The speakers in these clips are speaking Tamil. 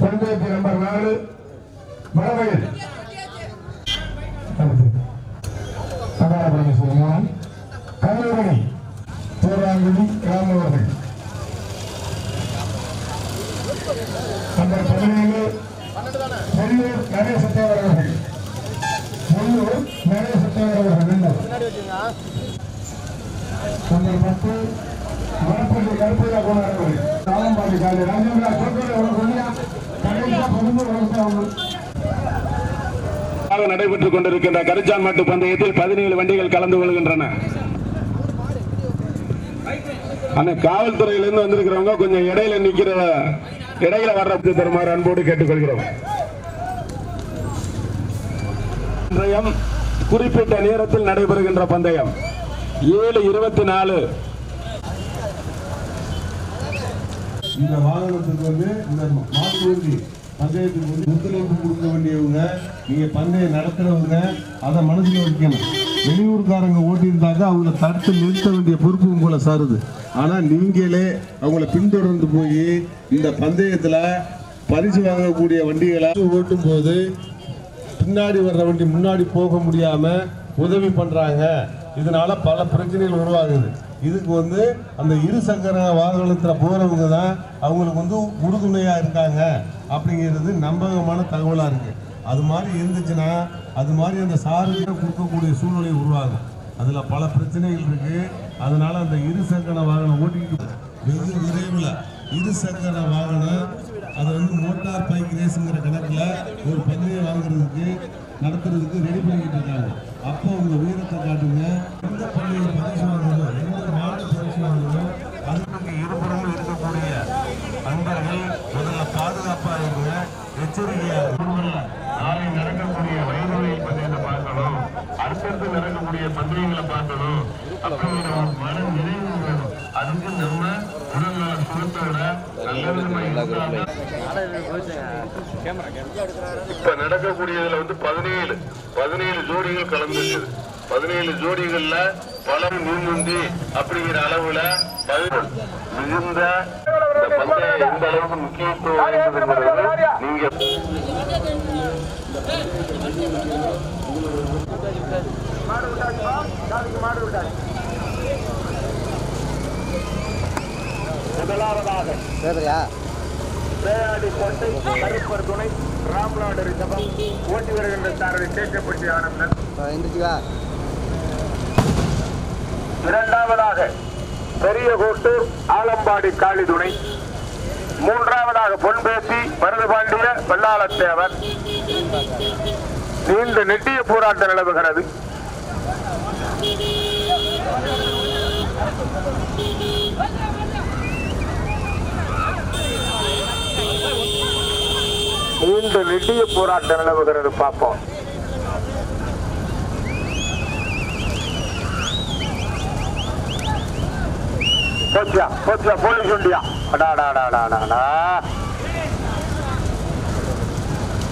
பஞ்சாயத்து நம்பர் நாலு வடவயல் கொண்டிருக்கின்ற கரிச்சான் மாட்டு பந்தயத்தில் பதினேழு வண்டிகள் கலந்து கொள்கின்றன. ஆனா காவல்துறையிலிருந்து வந்திருக்கிறவங்க கொஞ்சம் இடையில நிக்கிற இடையில வர்ற தருமாறு அன்போடு கேட்டுக்கொள்கிறோம். பந்தயம் குறிப்பிட்ட நேரத்தில் நடைபெறுகின்ற பந்தயம். ஏழு இருபத்தி நாலு இந்த வாகனத்துக்கு வந்து இந்த மாட்டு வண்டி பந்தயத்துக்கு வந்து ஒத்துழைப்பு கொடுக்க வேண்டியவங்க நீங்கள் பந்தயம் நடத்துகிறவங்க அதை மனசில் வைக்கணும். வெளியூர்காரங்க ஓட்டியிருந்தாக்க அவங்கள தடுத்து நிறுத்த வேண்டிய பொறுப்பு உங்களை சாருது. ஆனால் நீங்களே அவங்கள பின்தொடர்ந்து போய் இந்த பந்தயத்தில் பரிசு வாங்கக்கூடிய வண்டிகளை ஓட்டும் போது பின்னாடி வர்ற வண்டி முன்னாடி போக முடியாமல் உதவி பண்ணுறாங்க இதனால பல பிரச்சனைகள் உருவாகுது. இதுக்கு வந்து அந்த இரு சக்கர போகிறவங்க தான் அவங்களுக்கு வந்து உறுதுணையாக இருக்காங்க. அப்படிங்கிறது நம்பகமான தகவலாக இருக்குது அது மாதிரி இருந்துச்சுன்னா அது மாதிரி அந்த சாரதியை கொடுக்கக்கூடிய சூழ்நிலை உருவாகும். அதில் பல பிரச்சனைகள் இருக்கு. அதனால அந்த இருசக்கர வாகனம் ஓட்டிக்கிட்டு வெகு விரைவில் இருசக்கர வாகனம் அதை வந்து மோட்டார் பைக் ரேஸுங்கிற கணக்கில் ஒரு பந்தயம் வாங்குறதுக்கு நடத்துறதுக்கு ரெடி பண்ணிக்கிட்டு இருக்காங்க. அப்போ உங்கள் வீரத்தை காட்டுங்க. எந்த பந்தயம் பரிசு வாங்கணும் எந்த மாடு பரிசு வாங்கணும் அதுக்கு இருபுறமும் இருக்கக்கூடிய அன்பர்கள் முதல்ல பாதுகாப்பாக இருங்க எச்சரிக்கையாக நாளை நடக்கக்கூடிய வயதுடைய பந்தயத்தை பார்க்கணும்? அடுத்தடுத்து நடக்கக்கூடிய பந்தயங்களை பார்க்கணும். அப்புறம் ஒரு மன நிறைவு வேணும். அதுக்கு நம்ம உடல்நல சுகத்தோட நல்ல விதமா இப்ப நடக்கக்கூடியதுல வந்து பதினேழு. பதினேழு ஜோடிகள் கலந்துருக்குது பதினேழு ஜோடிகள்ல பலம் முன்முந்தி அப்படிங்கிற அளவுல மிகுந்த இந்த பந்தயம் எந்த அளவுக்கு முக்கியத்துவம் வாய்ந்ததுங்கிறது நீங்க முதலாவதாக பேசுறியா பேயாடி கோட்டை கருப்பர் துணை ராம்நாடு ரிஷபம் ஓட்டி வருகின்ற சாரதி கேட்கப்பட்டி ஆனந்தன். இரண்டாவதாக பெரிய கோட்டூர் ஆலம்பாடி காளி துணை மூன்றாவதாக பொன்பேசி மருதுபாண்டிய வெள்ளாளத்தேவர். நீண்ட நெட்டிய போராட்டம் நிலவுகிறது நீண்ட நெட்டிய போராட்டம் நிலவுகிறது பார்ப்போம். போச்சியா போச்சியா போலீஸ் உண்டியா? அடா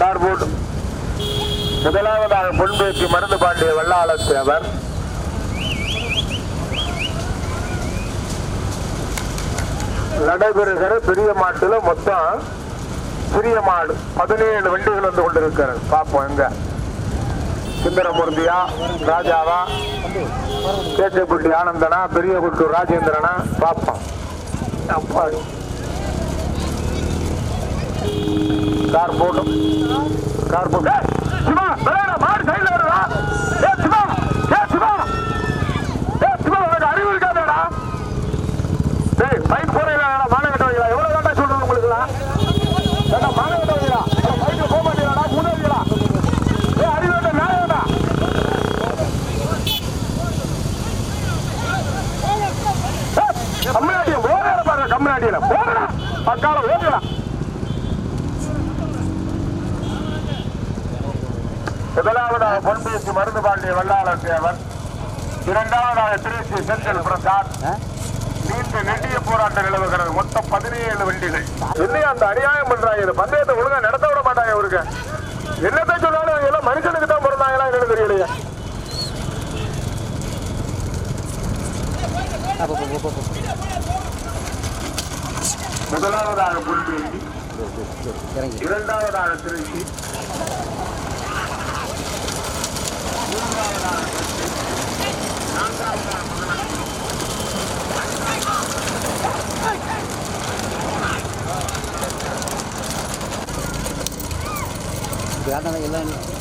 கார் போட்டு. முதலாவதாக முன்பேற்றி மருந்து பாண்டிய வெள்ளாளத்தேவர் நடைபெறுகிற பெரிய மாட்டுல மொத்தம் சிறிய மாடு. பதினேழு வண்டிகள் வந்து கொண்டிருக்கிறது. பார்ப்போம் எங்க. சுந்தரமூர்த்தியா ராஜாவா கேச்சப்பட்டி ஆனந்தனா பெரிய குட்டூர் ராஜேந்திரனா பார்ப்போம். அப்பாடி. கார் போட்டும் கார் போட்டு சிவா விளையாட மாடு சைடுல வருதா ஏ சிவா ஏ சிவா ஏ சிவா உனக்கு அறிவு இருக்காதேடா. டேய் பைக் போறீங்களா மானம் கட்டுவீங்களா? எவ்வளவு வேண்டாம் சொல்றது உங்களுக்குலாம் ஏண்டா மானம் மருந்து பாண்டிய வல்லாளர் தேவர் இரண்டாவதாக திருச்சி செந்தில் பிரசாத் நீண்ட நெடிய போராட்டம் நிலவுகிறது. மொத்தம் பதினேழு வண்டிகள். என்ன அந்த அநியாயம் பண்றாங்க இது பந்தயத்தை ஒழுங்கா நடத்த விட மாட்டாங்க அவருக்கு என்னத்தை சொன்னாலும் எல்லாம் மனுஷனுக்கு தான் பிறந்தாங்களா என்னன்னு தெரியலையே. முதலாவதாக இரண்டாவதாக திருச்சி 不要 atas.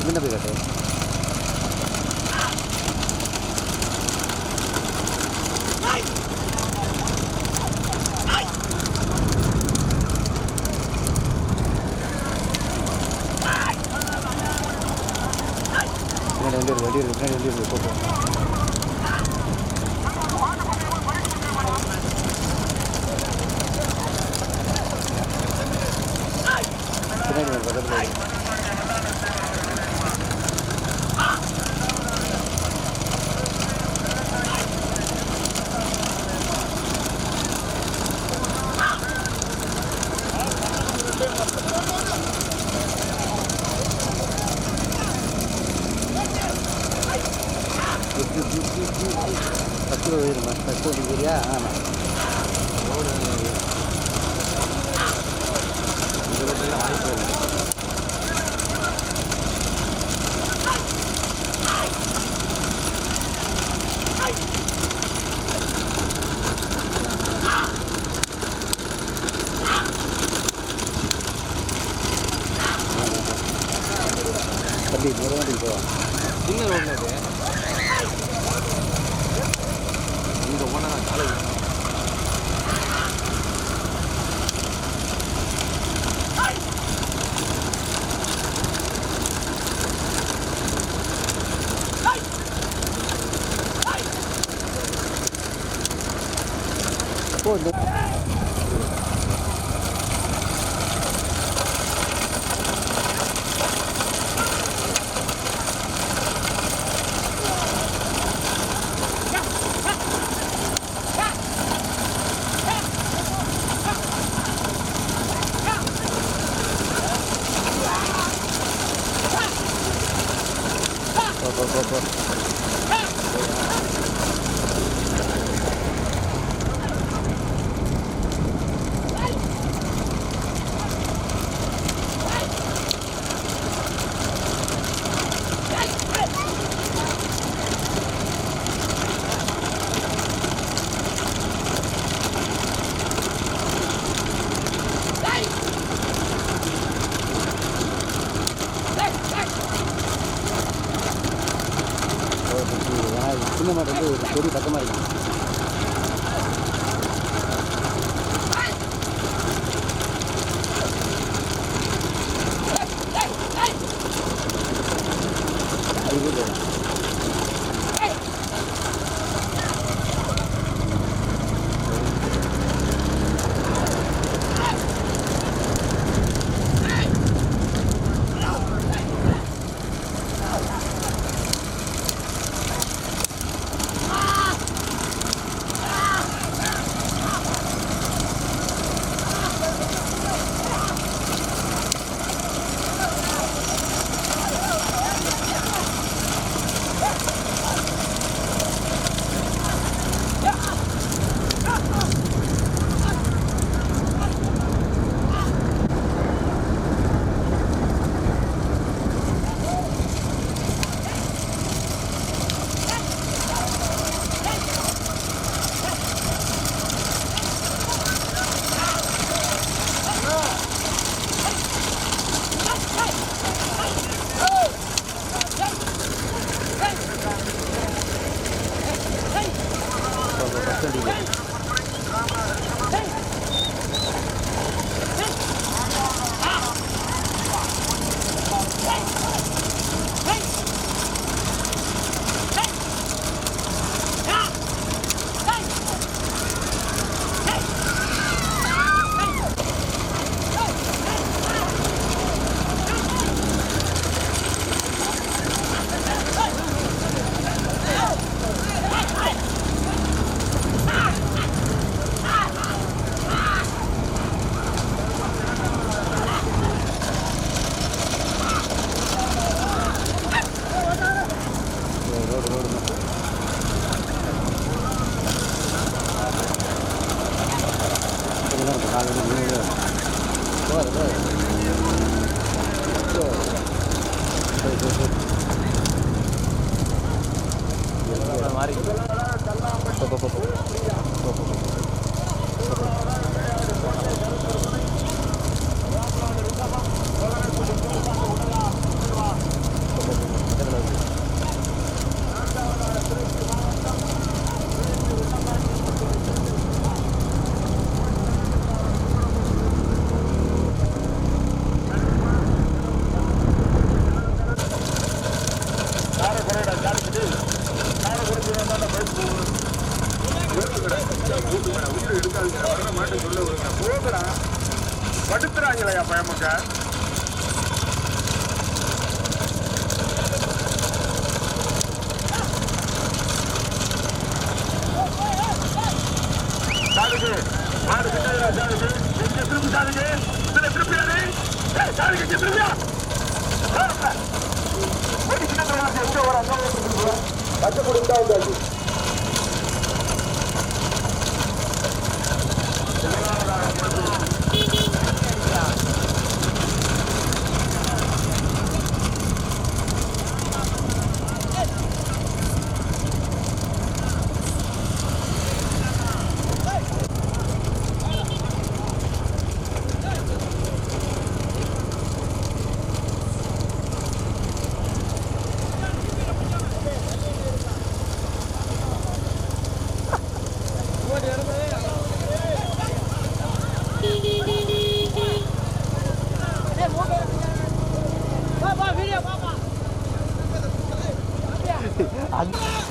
ഇതിന്റെ പോയി കേട്ടോ கூட்டிக்கிறியா? ஆமாம் இப்போ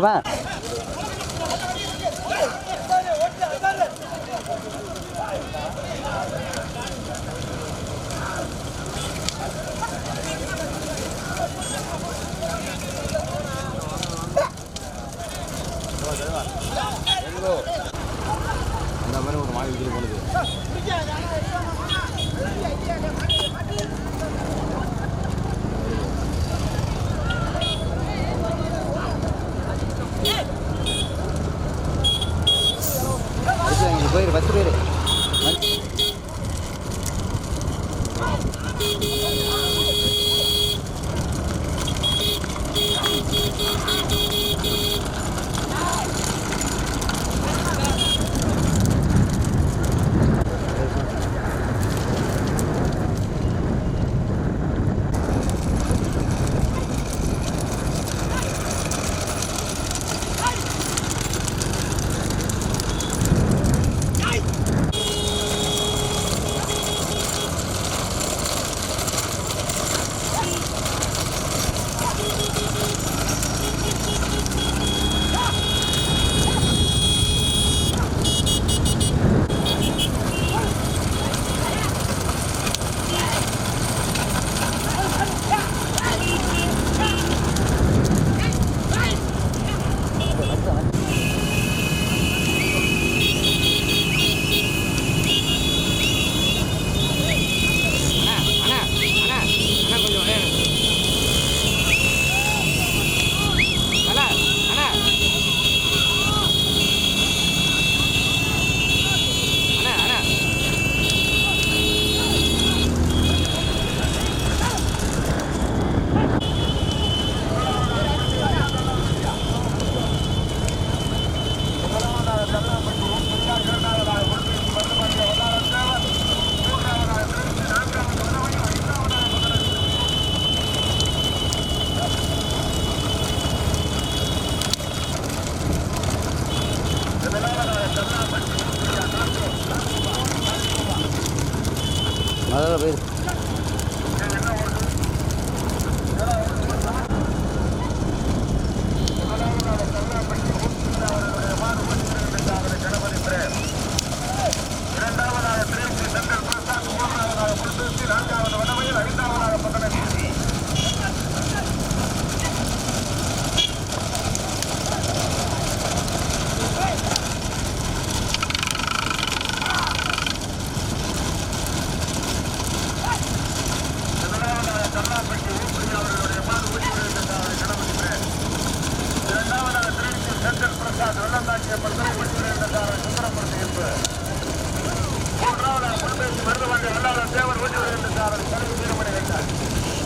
வா அந்த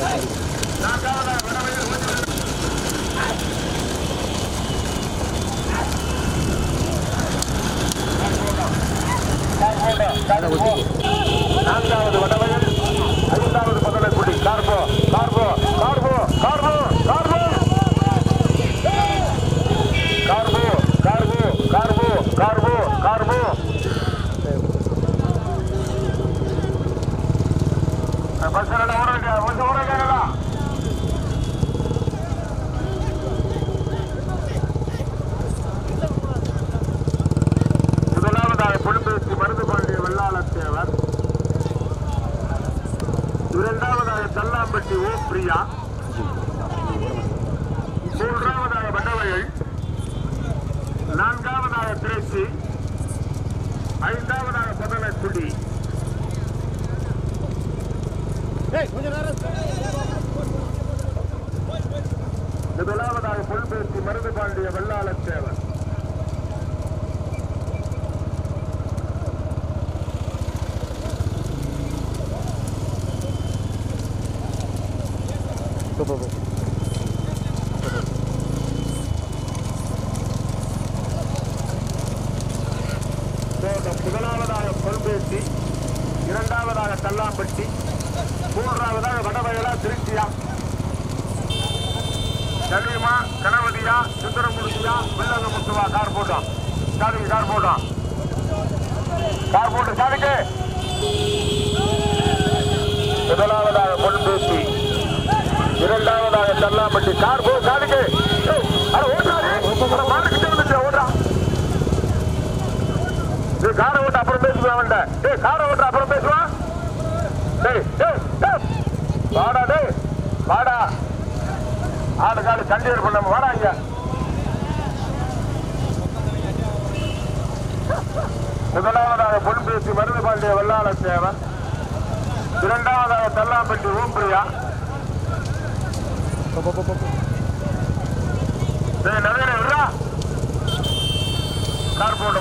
Hey! இரண்டாவதாக தல்லாம்பட்டி ஓ பிரியா. மூன்றாவதாக வண்டவயல். நான்காவதாக திரேசி. ஐந்தாவதாக பதனக்குடி. முதலாவதாக பொல்பேசி மருது பாண்டிய வெள்ளாளத் தேவர் போ போ போ தோட்டம் முதலாவதாக கொல்பேசி இரண்டாவதாக தல்லாம்பட்டி மூன்றாவதாக வடவயலா திருச்சியா. கல்விமா கணபதியா சுந்தரமூர்த்தியா வெள்ளகமுத்துவா கார் போட்டோம் சாதிக்கு கார் போட்டோம் கார் போட்டு சாதிக்கு முதலாவதாக கொல்பேசி இரண்டாவதாக தல்லாம்பட்டி கார் போ சாதிக்கு காரை ஓட்ட அப்புறம் பேசுவேன் அவன் காரை ஓட்ட அப்புறம் பேசுவான் வாடா டே வாடா ஆடு காடு சண்டை எடுப்போம் நம்ம வாடா இங்க முதலாவதாக பொன்பேசி மருந்து பாண்டிய வல்லாள சேவன் இரண்டாவதாக தல்லாம்பட்டி ஓம்பிரியா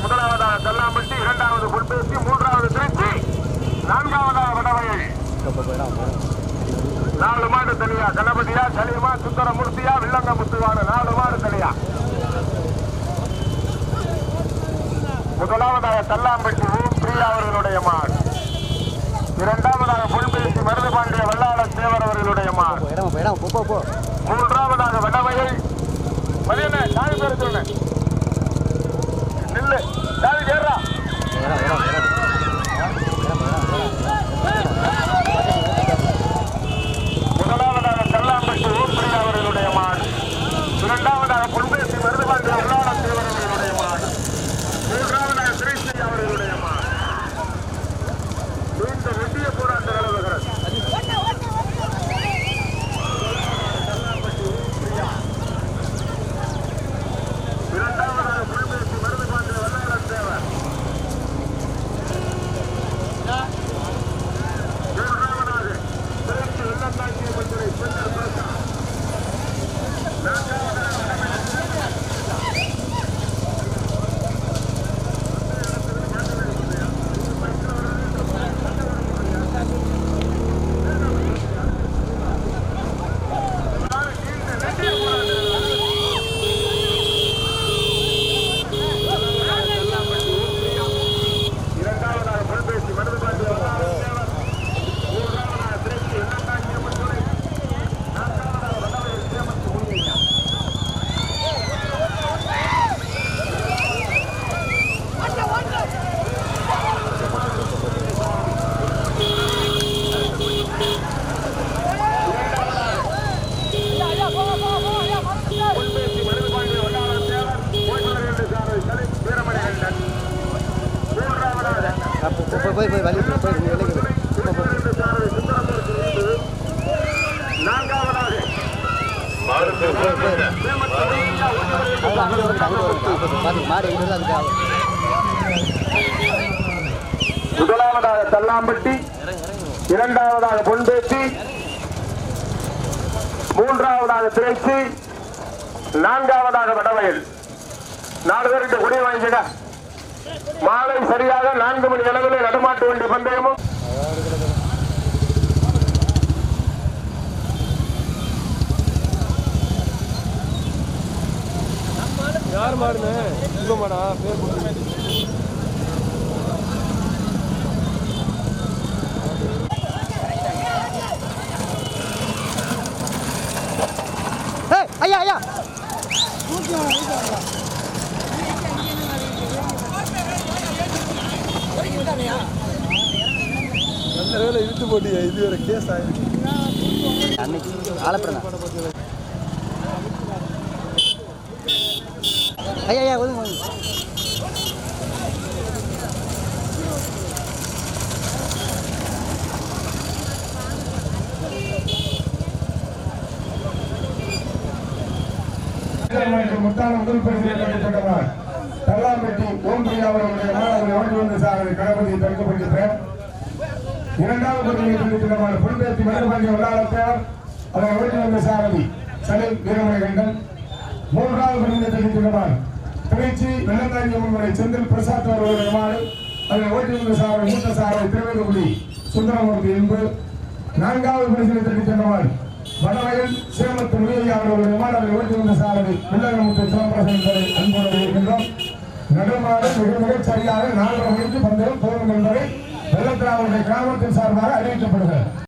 முதலாவதாக தல்லாம்பட்டி இரண்டாவது பொன்பேசி மூன்றாவது திருச்சி. நான்காவதாக விடவையை நாலு மாடு தனியா கணபதியா சலிமா சுந்தர வில்லங்க முத்துவான நாலு மாடு தனியா. முதலாவதாக தல்லாம்பட்டி ஓம் பிரியா அவர்களுடைய மாடு. இரண்டாவதாக பொன்பிரிச்சி மருதுபாண்டிய வல்லாள தேவர் அவர்களுடைய மாடு. மூன்றாவதாக விடவையை மதியன சாமி பேர் போய் போய் வழி போய் போய். முதலாவதாக தல்லாம்பட்டி இரண்டாவதாக பொன்பேச்சி மூன்றாவதாக திரைச்சி நான்காவதாக வடவயல். நாலு பேருக்கு கொடி மாலை சரியாக நான்கு மணி அளவில் நடமாட்ட வேண்டிய பந்தயமும். யார் மாடுன்னு? உங்க மாடா பேர் போட்டியா இது ஒரு கேஸ் ஆயிருக்கு. அன்னைக்கு ஐயா ஐயா ஒதுங்க. முத்தான முதல் பரிசு கட்டப்பட்டவர் தல்லாம்பட்டி ஓம் பிரியா அவர்களுடைய மாணவர்கள் ஓடி வந்து சார் கணபதி தடுக்கப்படுகின்ற இரண்டாவது பரிசு கட்டப்பட்டவர் புல்பேத்தி உள்ளாளத்தார் அவர் ஓடி சாரதி சலில் வீரமணிகண்டன். மூன்றாவது பரிசு கட்டப்பட்டவர் திருச்சி வெள்ளத்தாங்கி முன்முறை செந்தில் பிரசாத் அவர்களுடைய மாடு அதில் ஓட்டி சாரதி மூத்த சாரதி திருவேதகுடி சுந்தரமூர்த்தி என்பது நான்காவது பரிசு கட்டப்பட்டவர் வடவயல் சேமத்து முனியா அவர்களுடைய மாணவர்கள் ஓட்டி வந்த சாரதி வில்லகமுத்து சிவபிரசன் என்பதை அன்போடு இருக்கின்றோம் நடுமாறு மிக மிகச் சரியாக நான்கு மணிக்கு பந்தயம் துவங்கும் என்பதை வெள்ளத்திராவுடைய கிராமத்தின் சார்பாக அறிவிக்கப்படுகிறது.